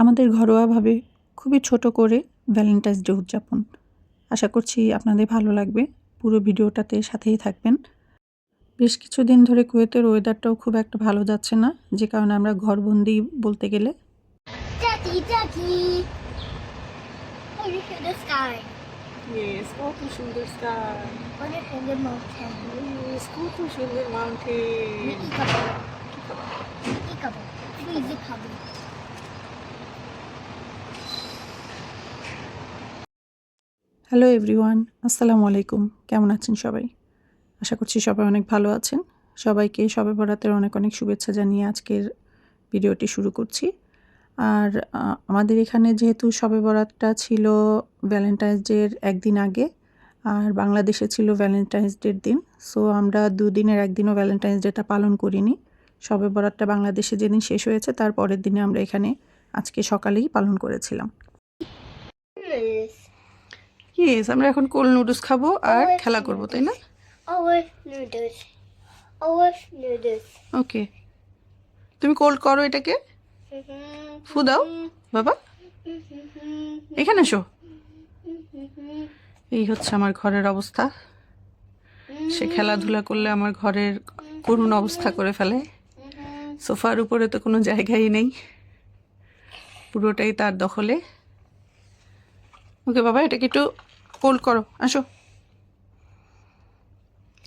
আমাদের ঘরোয়াভাবে খুবই ছোট করে ভ্যালেন্টাইন্স ডে উদযাপন। আশা করছি আপনাদের ভালো লাগবে। পুরো ভিডিওটাতে সাথেই থাকবেন। বেশ কিছুদিন ধরে কুয়েতের ওয়েদারটাও খুব একটা ভালো যাচ্ছে না যে কারণে আমরা ঘরবন্দি বলতে গেলে. Yes, কত সুন্দর স্কাই. Yes, কত সুন্দর মাউন্টেন Ikabo. হ্যালো এভরিওয়ান আসসালামু আলাইকুম কেমন আছেন সবাই? আশা করছি সবাই অনেক ভালো আছেন। সবাইকে সবে বরাতের অনেক অনেক শুভেচ্ছা জানিয়ে আজকের ভিডিওটি শুরু করছি। আর আমাদের এখানে যেহেতু সবে বরাতটা ছিল ভ্যালেন্টাইন্স ডের একদিন আগে, আর বাংলাদেশে ছিল ভ্যালেন্টাইন্স ডের দিন সো আমরা দুদিনের একদিনও ভ্যালেন্টাইন্স ডেটা পালন করিনি। সবে বরাতটা বাংলাদেশে যেদিন শেষ হয়েছে, তার পরের দিনে আমরা এখানে আজকে সকালেই পালন করেছিলাম. ইয়েস আমরা এখন কোল নুডলস খাব আর খেলা করব তাই না. ওকে তুমি কোল্ড করো এটাকে? ফু দাও বাবা। এখানে এসো। এই হচ্ছে আমার ঘরের অবস্থা। সে খেলাধুলা করলে আমার ঘরের করুণ অবস্থা করে ফেলে। সোফার উপরে তো কোনো জায়গাই নেই। পুরোটাই তার দখলে। ওকে বাবা এটাকে একটু কোল্ড করো আসো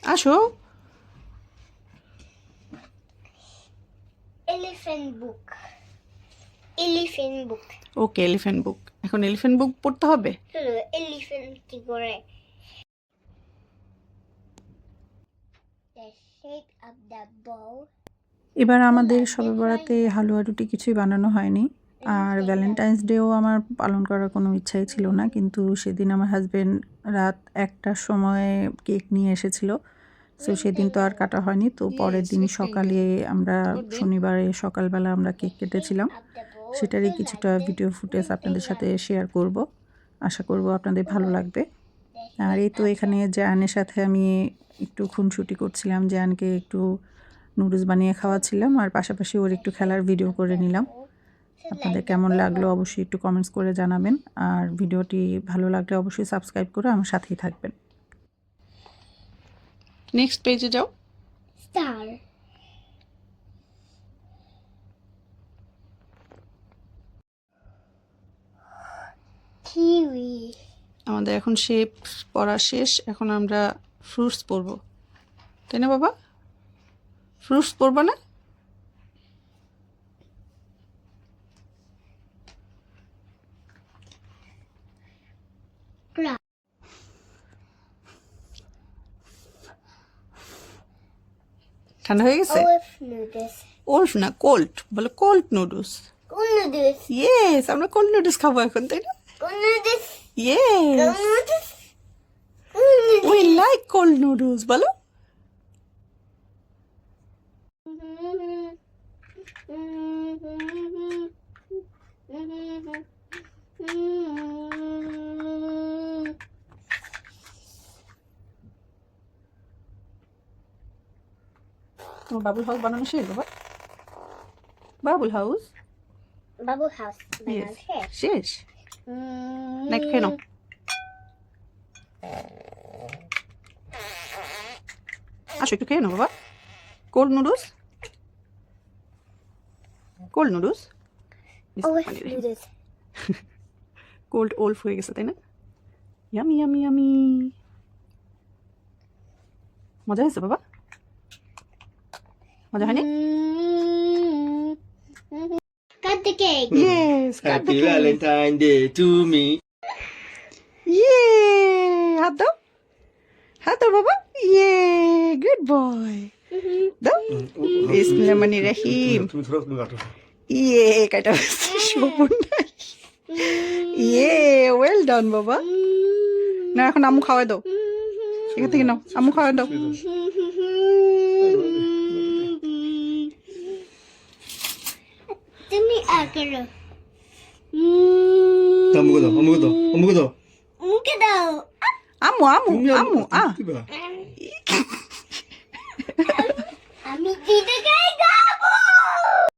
আসো Elephant book. Elephant book. Okay elephant book এখন এলিফ্যান্ট বুক পড়তে হবে কি করে? Bow. এবার আমাদের সবে বরাতে হালুয়া রুটি কিছুই বানানো হয়নি আর ভ্যালেন্টাইন্স ডেও আমার পালন করার কোনো ইচ্ছাই ছিল না কিন্তু সেদিন আমার হাজব্যান্ড রাত একটার সময় কেক নিয়ে এসেছিল। সো সেদিন তো আর কাটা হয়নি তো পরের দিন সকালে আমরা শনিবারে সকালবেলা আমরা কেক কেটেছিলাম. সেটারই কিছুটা ভিডিও ফুটেজ আপনাদের সাথে শেয়ার করব। আশা করব আপনাদের ভালো লাগবে। আর এই তো এখানে জায়ানের সাথে আমি একটু খুনসুটি করছিলাম। জায়ানকে একটু নুডলস বানিয়ে খাওয়াচ্ছিলাম আর পাশাপাশি ওর একটু খেলার ভিডিও করে নিলাম। আপনাদের কেমন লাগল অবশ্যই একটু কমেন্টস করে জানাবেন। আর ভিডিওটি ভালো লাগলে অবশ্যই সাবস্ক্রাইব করে আমার সাথেই থাকবেন। নেক্সট পেজে যাও। Star. Kiwi. আমাদের এখন শেপ পড়া শেষ। এখন আমরা ফ্রুটস পরবো। তাই না বাবা? ফ্রুটস পরবো না? ঠান্ডা হয়ে গেছে? ওলফ না কোল্ড বলো কোল্ড নুডলস. ইয়েস আমরা কোল্ড নুডলস খাব এখন তাই না? Yes. We like cold noodles বলো। তোমার বাবুল হাউস বানানো শেষ বাবা? বাবুল হাউস বাবুল Bananas শেষ? না খেয়ে নাও আসো একটু খেয়ে নাও বাবা। Cold noodles cold noodles. Cold wolf হয়ে গেছে তাই না? ইয়ামি ইয়ামি ইয়ামি মজা হয়েছে বাবা? মজা হয়নি? Cut the cake. Yes Happy Valentine Day to me. ইয়ে হাত দাও। হাত দাও বাবা। ইয়ে গুড বয় দাও। বিসমিল্লাহির রহিম তুমি ধরো তুমি কাটো। ইয়ে কাটা শোভন ইয়ে ওয়েল ডান বাবা। না এখন আম্মু খাওয়াই দাও। এখান থেকে নাও আম্মু খাওয়াই দাও। তুমি আঁকড়ো আমুকে দাও আমুকে দাও আমুকে দাও মুখে দাও আম্মু আম্মু আম্মু আ দিবা আমি দিতে চাই গো